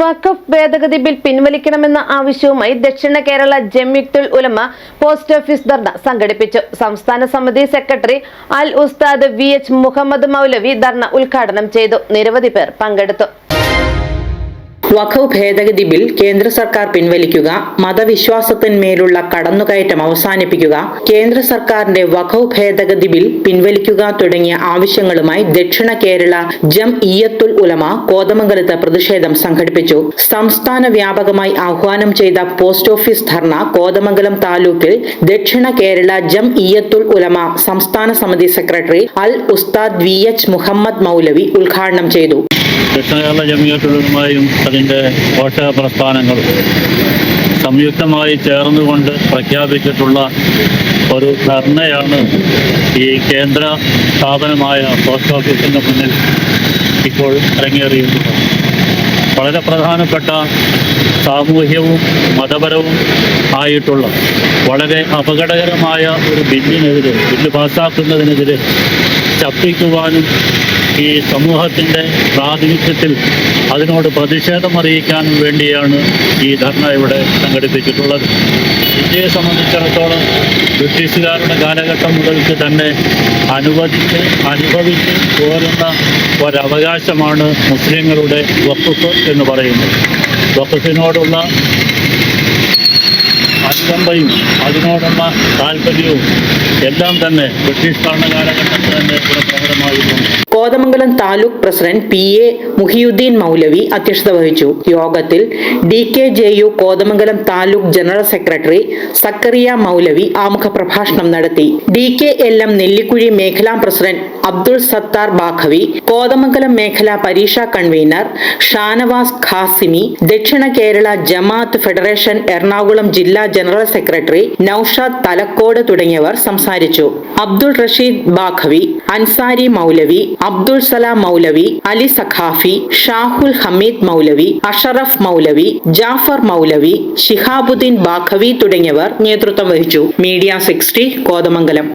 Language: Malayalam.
വഖഫ് ഭേദഗതി ബിൽ പിൻവലിക്കണമെന്ന ആവശ്യവുമായി ദക്ഷിണ കേരള ജംയുക്തുൽ ഉലമ പോസ്റ്റ് ഓഫീസ് ധർണ സംഘടിപ്പിച്ചു. സംസ്ഥാന സമിതി സെക്രട്ടറി അൽ ഉസ്താദ് വി എച്ച് മുഹമ്മദ് മൗലവി ധർണ ഉദ്ഘാടനം ചെയ്തു. നിരവധി പേർ പങ്കെടുത്തു. വഖഫ് ഭേദഗതി ബിൽ കേന്ദ്ര സർക്കാർ പിൻവലിക്കുക മതവിശ്വാസത്തിന്മേലുള്ള കടന്നുകയറ്റം അവസാനിപ്പിക്കുക കേന്ദ്ര സർക്കാരിന്റെ വഖഫ് ഭേദഗതി ബിൽ പിൻവലിക്കുക തുടങ്ങിയ ആവശ്യങ്ങളുമായി ദക്ഷിണ കേരള ജം ഇയത്തുൽ ഉലമ കോതമംഗലത്ത് പ്രതിഷേധം സംഘടിപ്പിച്ചു. സംസ്ഥാന വ്യാപകമായി ആഹ്വാനം ചെയ്ത പോസ്റ്റ് ഓഫീസ് ധർണ കോതമംഗലം താലൂക്കിൽ ദക്ഷിണ കേരള ജം ഇയത്തുൽ ഉലമ സംസ്ഥാന സമിതി സെക്രട്ടറി അൽ ഉസ്താദ് വി എച്ച് മുഹമ്മദ് മൗലവി ഉദ്ഘാടനം ചെയ്തു. ദക്ഷിണ കേരള ജമിയത്തുകളുമായും അതിന്റെ പോഷക പ്രസ്ഥാനങ്ങളും സംയുക്തമായി ചേർന്നുകൊണ്ട് പ്രഖ്യാപിച്ചിട്ടുള്ള ഒരു ധർണയാണ് ഈ കേന്ദ്ര സ്ഥാപനമായ പോസ്റ്റ് ഓഫീസിന്റെ മുന്നിൽ ഇപ്പോൾ അരങ്ങേറിയിട്ടുള്ളത്. വളരെ പ്രധാനപ്പെട്ട സാമൂഹ്യവും മതപരവും ആയിട്ടുള്ള വളരെ അപകടകരമായ ഒരു ബില്ലിനെതിരെ ബില്ല് പാസ്സാക്കുന്നതിനെതിരെ ശബ്ദിക്കുവാനും ഈ സമൂഹത്തിന്റെ പ്രാതിനിധ്യത്തിൽ അതിനോട് പ്രതിഷേധം അറിയിക്കാനും വേണ്ടിയാണ് ഈ ധർണ ഇവിടെ സംഘടിപ്പിച്ചിട്ടുള്ളത്. ഇന്ത്യയെ സംബന്ധിച്ചിടത്തോളം ബ്രിട്ടീഷുകാരുടെ കാലഘട്ടം മുതൽക്ക് തന്നെ അനുവദിച്ച് അനുഭവിച്ച് പോരുന്ന ഒരവകാശമാണ് മുസ്ലിങ്ങളുടെ വഖഫ് എന്ന് പറയുന്നത്. വഖഫിനോടുള്ള അനുകമ്പയും അതിനോടുള്ള താല്പര്യവും എല്ലാം തന്നെ ബ്രിട്ടീഷ് ഭരണകാലഘട്ടത്തിൽ തന്നെ ഇവിടെ പ്രകടമായിരുന്നു taluk president P A Muhiyuddin മൗലവി അധ്യക്ഷത വഹിച്ചു. യോഗത്തിൽ D K J U Kothamangalam taluk general secretary Zakariya മൗലവി ആമുഖ പ്രഭാഷണം നടത്തി. D K L M Nellikuzhi മേഖലാ പ്രസിഡന്റ് അബ്ദുൾ സത്താർ ബാഖവി കോതമംഗലം മേഖലാ പരീക്ഷാ കൺവീനർ ഷാനവാസ് ഖാസിമി ദക്ഷിണ കേരള ജമാഅത്ത് ഫെഡറേഷൻ എറണാകുളം ജില്ലാ ജനറൽ സെക്രട്ടറി നൌഷാദ് തലക്കോട് തുടങ്ങിയവർ സംസാരിച്ചു. അബ്ദുൾ റഷീദ് ബാഖവി അൻസാരി മൗലവി അബ്ദുൾ സലാം മൗലവി അലി സഖാഫി ഷാഹുൽ ഹമീദ് മൗലവി അഷറഫ് മൗലവി ജാഫർ മൗലവി ഷിഹാബുദ്ദീൻ ബാഖവി തുടങ്ങിയവർ നേതൃത്വം വഹിച്ചു. Media sixty Kothamangalam.